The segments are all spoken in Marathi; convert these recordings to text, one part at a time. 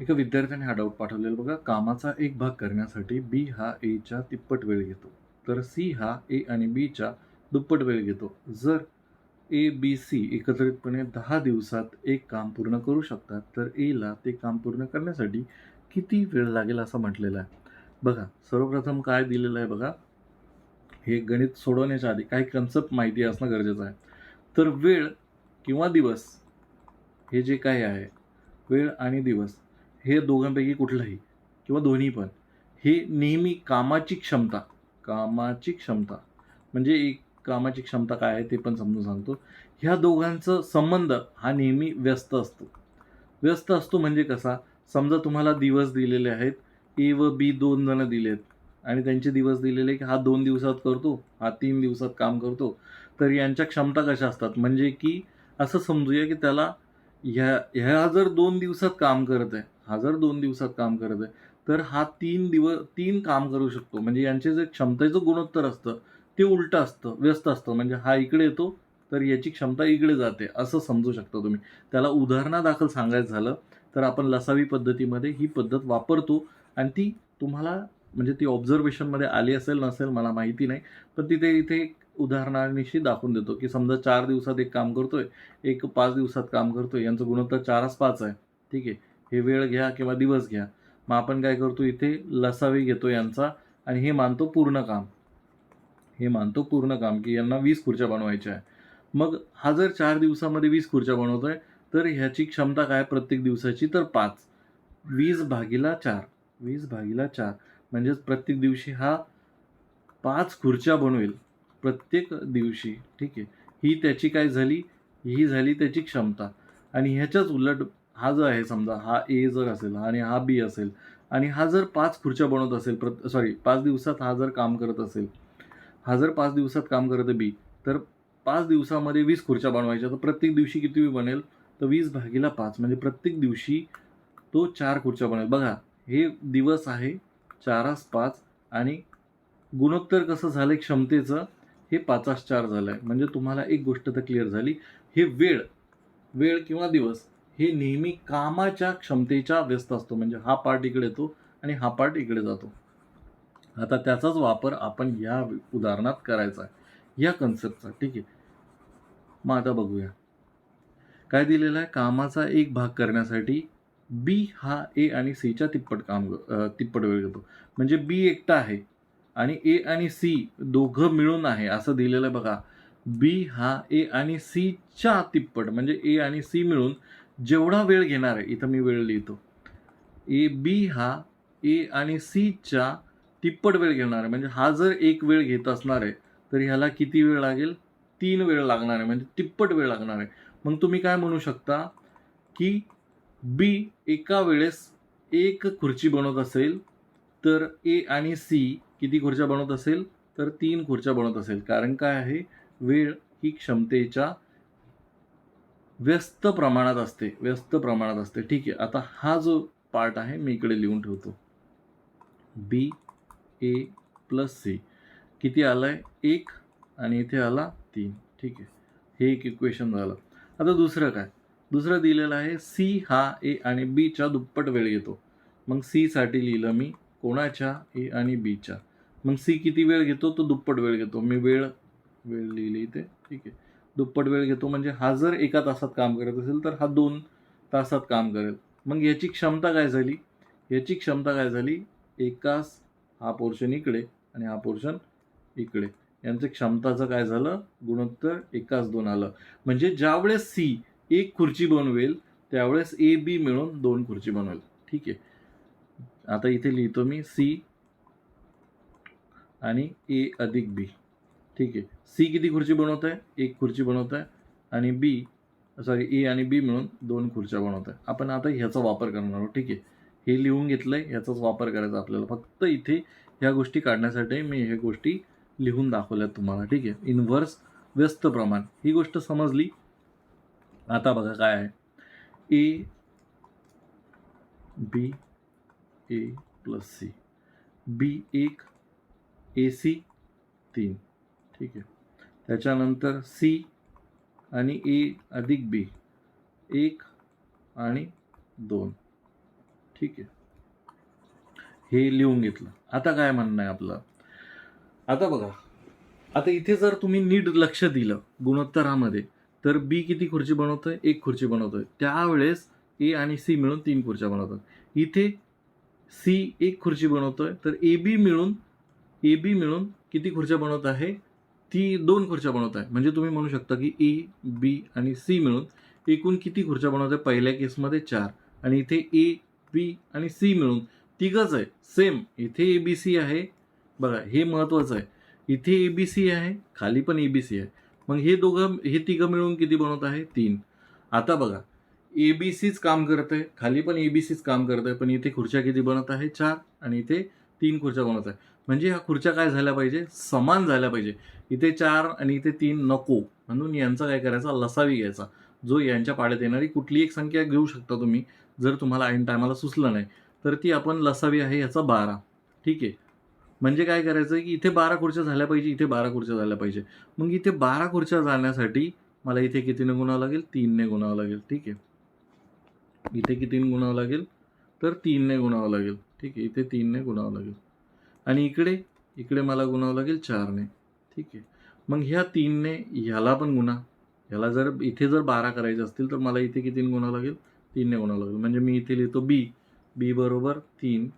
एका विद्यार्थ्याने हा डाऊट पाठवलेला बघा. कामाचा एक भाग करण्यासाठी बी हा एच्या तिप्पट वेळ घेतो. तर सी हा ए आणि बीच्या दुप्पट वेळ घेतो. जर ए बी सी एकत्रितपणे दहा दिवसात एक काम पूर्ण करू शकतात तर एला ते काम पूर्ण करण्यासाठी किती वेळ लागेल असं म्हटलेलं आहे. बघा सर्वप्रथम काय दिलेलं आहे बघा. हे गणित सोडवण्याच्या आधी काही कन्सेप्ट माहिती असणं गरजेचं आहे. तर वेळ किंवा दिवस हे जे काही आहे वेळ आणि दिवस हे दोघांपैकी कुठलंही किंवा दोन्ही पण हे नेहमी कामाची क्षमता कामाची क्षमता. म्हणजे एक कामाची क्षमता काय आहे ते पण समजून सांगतो. ह्या दोघांचं संबंध हा नेहमी व्यस्त असतो. व्यस्त असतो म्हणजे कसा? समजा तुम्हाला दिवस दिलेले आहेत ए व बी दोन दिले आहेत आणि त्यांचे दिवस दिलेले की हा दोन दिवसात करतो हा तीन दिवसात काम करतो तर यांच्या क्षमता कशा असतात? म्हणजे की असं समजूया की त्याला ह्या ह्या जर दोन दिवसात काम करत आहे हा जर दोन दिवसात काम करत आहे तर हा तीन दिवस तीन काम करू शकतो. म्हणजे यांचे जे क्षमतेचं गुणोत्तर असतं ते उलटं असतं व्यस्त असतं. म्हणजे हा इकडे येतो तर याची क्षमता इकडे जाते असं समजू शकता तुम्ही. त्याला उदाहरणादाखल सांगायचं झालं तर आपण लसावी पद्धतीमध्ये ही पद्धत वापरतो आणि ती तुम्हाला म्हणजे ती ऑब्झर्वेशनमध्ये आली असेल नसेल मला माहिती नाही पण तिथे इथे एक उदाहरणानिशी दाखवून देतो की समजा चार दिवसात एक काम करतोय एक पाच दिवसात काम करतोय यांचं गुणोत्तर चारच पाच आहे ठीक आहे. हे वेळ घ्या किंवा दिवस घ्या. मग आपण काय करतो इथे लसावी घेतो यांचा आणि हे मानतो पूर्ण काम. हे मानतो पूर्ण काम की यांना वीस खुर्च्या बनवायच्या आहे मग हा जर चार दिवसामध्ये वीस खुर्च्या बनवतो आहे तर ह्याची क्षमता काय प्रत्येक दिवसाची? तर पाच. वीस भागीला चार. वीस भागीला चार. म्हणजेच प्रत्येक दिवशी हा पाच खुर्च्या बनवेल. प्रत्येक दिवशी ठीक आहे. ही त्याची काय झाली? ही झाली त्याची क्षमता. आणि ह्याच्याच उलट हा जो आहे समजा हा ए जर असेल आणि हा बी असेल आणि हा जर पाच खुर्च्या बनवत असेल प्रत सॉरी पाच दिवसात हा जर काम करत असेल हा जर पाच दिवसात काम करत आहे बी तर पाच दिवसामध्ये वीस खुर्च्या बनवायच्या. तर प्रत्येक दिवशी किती बनेल? तर वीस भागीला पाच. म्हणजे प्रत्येक दिवशी तो चार खुर्च्या बनेल. बघा हे दिवस आहे चारास पाच आणि गुणोत्तर कसं झालं आहे क्षमतेचं हे पाचास चार झालं आहे म्हणजे तुम्हाला एक गोष्ट तर क्लिअर झाली. हे वेळ वेळ किंवा दिवस हे नेहमी कामाच्या क्षमतेच्या व्यस्त असतो. म्हणजे हा पार्ट इकडे येतो आणि हा पार्ट इकडे जातो. आता त्याचाच वापर आपण या उदाहरणात करायचा आहे. या कन्सेप्टचा ठीक आहे. मग आता बघूया. काय दिलेलं आहे? कामाचा एक भाग करण्यासाठी बी हा ए आणि सीच्या तिप्पट काम तिप्पट वेळ घेतो. म्हणजे बी एकटा आहे आणि ए आणि सी दोघं मिळून आहे. असं दिलेलं आहे बघा. बी हा ए आणि सीच्या तिप्पट. म्हणजे ए आणि सी मिळून जेवढा वेळ घेणार आहे इथं मी वेळ लिहितो. ए बी हा ए आणि सीच्या तिप्पट वेळ घेणार आहे. म्हणजे हा जर एक वेळ घेत असणार आहे तर ह्याला किती वेळ लागेल? तीन वेळ लागणार आहे. म्हणजे तिप्पट वेळ लागणार आहे. मग तुम्ही काय म्हणू शकता की बी एका वेळेस एक खुर्ची बनवत असेल तर ए आणि सी किती खुर्च्या बनवत असेल? तर तीन खुर्च्या बनवत असेल. कारण काय आहे? वेळ ही क्षमतेच्या व्यस्त प्रमाणात असते व्यस्त प्रमाणात असते. ठीक आहे आता हा जो पार्ट आहे मी इकडे लिहून ठेवतो. बी ए प्लस सी किती आलं आहे एक आणि इथे आला तीन. ठीक आहे हे एक इक्वेशन झालं. आता दुसरं काय? दुसरं दिलेलं आहे सी हा ए आणि बीच्या दुप्पट वेळ घेतो. मग सीसाठी लिहिलं मी कोणाच्या? ए आणि बीच्या मग सी किती वेळ घेतो? तो दुप्पट वेळ घेतो. मी वेळ वेळ लिहिली इथे. ठीक आहे. दुप्पट वेळ घेतो म्हणजे हा जर एका तासात काम करत असेल तर हा दोन तासात काम करेल. मग याची क्षमता काय झाली? याची क्षमता काय झाली? एकास हा पोर्शन इकडे आणि हा पोर्शन इकडे. यांचं क्षमताचं काय झालं? गुणोत्तर एकाच दोन आलं. म्हणजे ज्यावेळेस सी एक खुर्ची बनवेल त्यावेळेस ए बी मिळून दोन खुर्ची बनवेल. ठीक आहे? आता इथे लिहितो मी सी आणि ए अधिक बी. ठीक आहे. सी किती खुर्ची बनवत आहे एक खुर्ची बनवत आहे आणि बी सॉरी ए आणि बी मिळून दोन खुर्च्या बनवत आहे आपण आता ह्याचा वापर करणार आहोत. ठीक आहे. हे लिहून घेतलं आहे ह्याचाच वापर करायचा आपल्याला. फक्त इथे ह्या गोष्टी काढण्यासाठी मी ह्या गोष्टी लिहून दाखवल्यात तुम्हाला. ठीक आहे. इनव्हर्स व्यस्त प्रमाण. ही गोष्ट समजली? आता बघा काय आहे. A B A plus C B एक ए सी तीन. ठीक आहे. त्याच्यानंतर सी आणि ए अधिक बी एक आणि दोन. ठीक आहे. हे लिहून घेतलं. आता काय म्हणणं आहे आपलं? आता बघा. आता इथे जर तुम्ही नीट लक्ष दिलं गुणोत्तरामध्ये तर बी किती खुर्ची बनवतोय? एक खुर्ची बनवतोय. त्यावेळेस ए आणि सी मिळून तीन खुर्च्या बनवतात. इथे सी एक खुर्ची बनवतोय तर ए बी मिळून ए बी मिळून किती खुर्च्या बनवत आहे? ती दोन खुर्च्या बनवत आहे म्हणजे तुम्ही म्हणू शकता की e, ए बी आणि सी मिळून एकूण किती खुर्च्या बनवत आहे पहिल्या केसमध्ये चार. आणि इथे e, ए बी आणि सी मिळून तिघंच आहे. सेम इथे ए बी सी आहे. बघा हे महत्त्वाचं आहे. इथे ए बी सी आहे खाली पण ए बी सी आहे. मग हे दोघं हे तिघं मिळून किती बनवत आहे? तीन. आता बघा ए बी सीच काम करत आहे. खाली पण ए बी सीच काम करत आहे. पण इथे खुर्च्या किती बनत आहे? चार. आणि इथे तीन खुर्च्या बनत आहे. म्हणजे ह्या खुर्च्या काय झाल्या पाहिजे? समान झाल्या पाहिजे. इथे चार आणि इथे तीन नको. म्हणून यांचा काय करायचा? लसावी घ्यायचा. जो यांच्या पाड्यात येणारी कुठली एक संख्या घेऊ शकता तुम्ही जर तुम्हाला ऐन टायमाला सुचलं नाही तर ती आपण लसावी आहे याचा बारा. ठीक आहे? म्हणजे काय करायचं की इथे बारा खुर्च्या झाल्या पाहिजे इथे बारा खुर्च्या झाल्या पाहिजे. मग इथे बारा खुर्च्या जाण्यासाठी मला इथे कितीने गुणावं लागेल? तीनने गुणावं लागेल. ठीक आहे? इथे कितीने गुणावं लागेल? तर तीनने गुणावं लागेल. ठीक आहे? इथे तीनने गुणावं लागेल. आणि इकडे इकडे मला गुणावं लागेल चारने. ठीक आहे. मग ह्या तीनने ह्याला पण गुणा. ह्याला जर इथे जर बारा करायचे असतील तर मला इथे किती गुणावं लागेल? तीनने गुणावं लागेल. म्हणजे मी इथे लिहितो बी बी बरोबर तीन.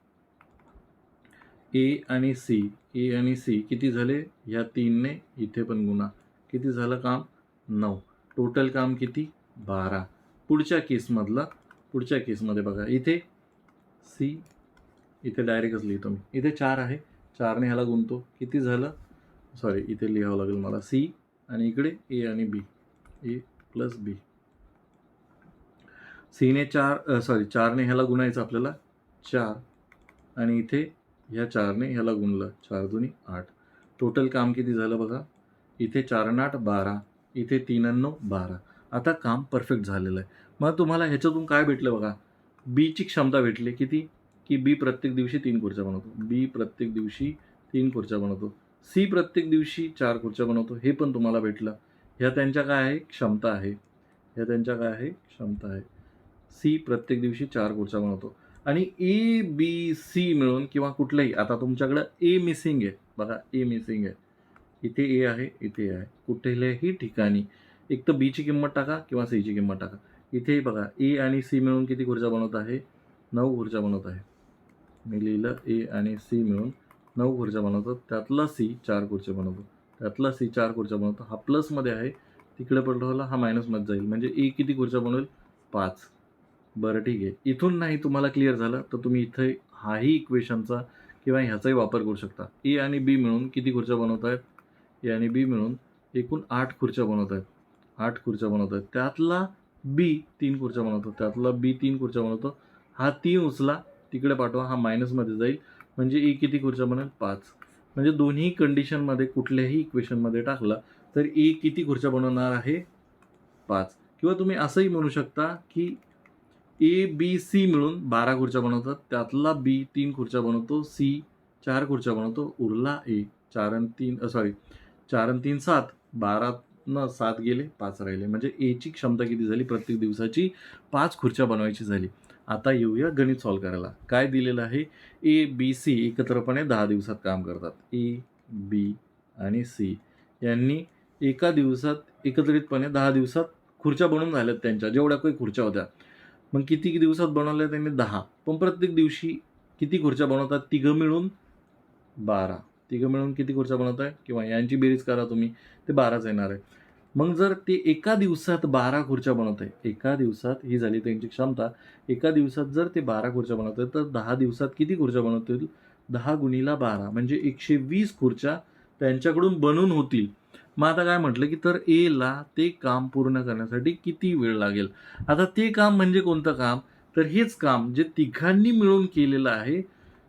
ए आणि सी ए आणि सी किती झाले? ह्या तीनने इथे पण गुणा. किती झालं काम? नऊ. टोटल काम किती? बारा. पुढच्या केसमधलं पुढच्या केसमध्ये बघा. इथे सी इथे डायरेक्टच लिहितो मी. इथे चार आहे. चारने ह्याला गुणतो. किती झालं? सॉरी इथे लिहावं लागेल मला. सी आणि इकडे ए आणि बी ए प्लस बी सीने चार सॉरी चारने ह्याला गुणायचं आपल्याला चार. आणि इथे ह्या चारने ह्याला गुणलं. चार दोन्ही आठ. टोटल काम किती झालं बघा? इथे चारण आठ बारा. इथे तीन बारा. आता काम परफेक्ट झालेलं आहे. मग तुम्हाला ह्याच्यातून काय भेटलं बघा? बीची क्षमता भेटली. किती? की बी प्रत्येक दिवशी तीन खुर्च्या बनवतो. बी प्रत्येक दिवशी तीन खुर्च्या बनवतो. सी प्रत्येक दिवशी चार खुर्च्या बनवतो. हे पण तुम्हाला भेटलं. ह्या त्यांच्या काय आहे? क्षमता आहे. ह्या त्यांच्या काय आहे? क्षमता आहे. सी प्रत्येक दिवशी चार खुर्च्या बनवतो. आणि ए बी सी मिळून किंवा कुठलंही आता तुमच्याकडं ए मिसिंग आहे. बघा ए मिसिंग आहे. इथे ए आहे इथे ए आहे. कुठल्याही ठिकाणी. एक तर बीची किंमत टाका किंवा सीची किंमत टाका. इथे बघा ए आणि सी मिळून किती खुर्च्या बनवत आहे? नऊ खुर्च्या बनवत आहे. मी लिहिलं ए आणि सी मिळून नऊ खुर्च्या बनवतो. त्यातला सी चार खुर्च्या बनवतो. त्यातला सी चार खुर्च्या बनवतो. हा प्लसमध्ये आहे. तिकडे पडला हा मायनसमध्ये जाईल. म्हणजे ए किती खुर्च्या बनवेल? पाच. बरं ठीक आहे. इथून नाही तुम्हाला क्लिअर झालं तर तुम्ही इथे हाही इक्वेशनचा किंवा ह्याचाही वापर करू शकता. ए आणि बी मिळून किती खुर्च्या बनवत आहेत ए आणि बी मिळून एकूण आठ खुर्च्या बनवत आहेत आठ खुर्च्या बनवत आहेत त्यातला बी तीन खुर्च्या बनवतो. त्यातला बी तीन खुर्च्या बनवतो. हा तीन उचला तिकडे पाठवा हा मायनसमध्ये जाईल. म्हणजे ए किती खुर्च्या बनेल? पाच. म्हणजे दोन्ही कंडिशनमध्ये कुठल्याही इक्वेशनमध्ये टाकला तर ई किती खुर्च्या बनवणार आहे? पाच. किंवा तुम्ही असंही म्हणू शकता की ए बी सी मिळून बारा खुर्च्या बनवतात. त्यातला बी तीन खुर्च्या बनवतो सी चार खुर्च्या बनवतो. उरला ए चार आणि तीन सॉरी चार आणि तीन सात. बारानं सात गेले पाच राहिले. म्हणजे एची क्षमता किती झाली? प्रत्येक दिवसाची पाच खुर्च्या बनवायची झाली. आता येऊया गणित सॉल्व करायला. काय दिलेलं आहे? ए बी सी एकत्रपणे दहा दिवसात काम करतात. ए बी आणि सी यांनी एका दिवसात एकत्रितपणे दहा दिवसात खुर्च्या बनवून झाल्यात त्यांच्या. जेवढ्या काही खुर्च्या होत्या. मग किती दिवसात बनवल्या त्यांनी? दहा. पण प्रत्येक दिवशी किती खुर्च्या बनवतात? तिघं मिळून बारा. तिघं मिळून किती खुर्च्या बनवत आहे किंवा यांची बेरीज करा तुम्ही. ते बाराच येणार आहे. मग जर ते एका दिवसात बारा खुर्च्या बनवत आहे एका दिवसात ही झाली त्यांची क्षमता एका दिवसात जर ते बारा खुर्च्या बनवत आहे तर दहा दिवसात किती खुर्च्या बनवतील? दहा गुणीला बारा म्हणजे एकशे वीस खुर्च्या त्यांच्याकडून बनून होतील. मग आता काय म्हटलं की तर ए ला ते काम पूर्ण करण्यासाठी किती वेळ लागेल? आता ते काम म्हणजे कोणतं काम? तर हेच काम जे तिघांनी मिळून केलेलं आहे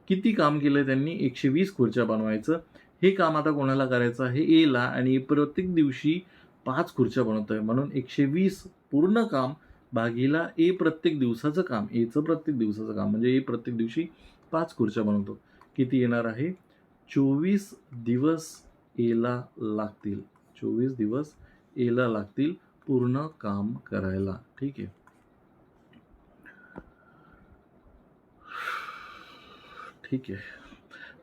किती काम केलं त्यांनी? एकशे वीस खुर्च्या बनवायचं. हे काम आता कोणाला करायचं आहे? ए ला. आणि प्रत्येक दिवशी पाच खुर्च्या बनवत आहे. म्हणून एकशे वीस पूर्ण काम भागीला ए प्रत्येक दिवसाचं काम एचं प्रत्येक दिवसाचं काम. म्हणजे ए प्रत्येक दिवशी पाच खुर्च्या बनवतो. किती येणार आहे? चोवीस दिवस एला लागतील. चोवीस दिवस एला लागतील पूर्ण काम करायला. ठीक आहे. ठीक आहे.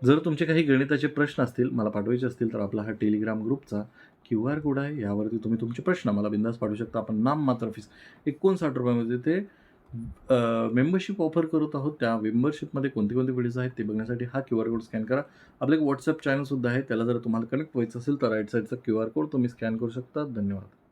जर तुमचे काही गणिताचे प्रश्न असतील मला पाठवायचे असतील तर आपला हा टेलिग्राम ग्रुपचा क्यू आर कोड आहे. यावरती तुम्ही तुमचे प्रश्न मला बिंदास पाठवू शकता. आपण नाम मात्र फीस एकोणसाठ रुपयामध्ये ते मेंबरशिप ऑफर करत आहोत. त्या मेंबरशिपमध्ये कोणते कोणते व्हिडिओज आहेत ते बघण्यासाठी हा क्यू आर कोड स्कॅन करा. आपलं एक व्हॉट्सअप चॅनलसुद्धा आहे. त्याला जर तुम्हाला कनेक्ट व्हायचं असेल तर राईट साईडचा क्यू आर कोड तुम्ही स्कॅन करू शकता. धन्यवाद.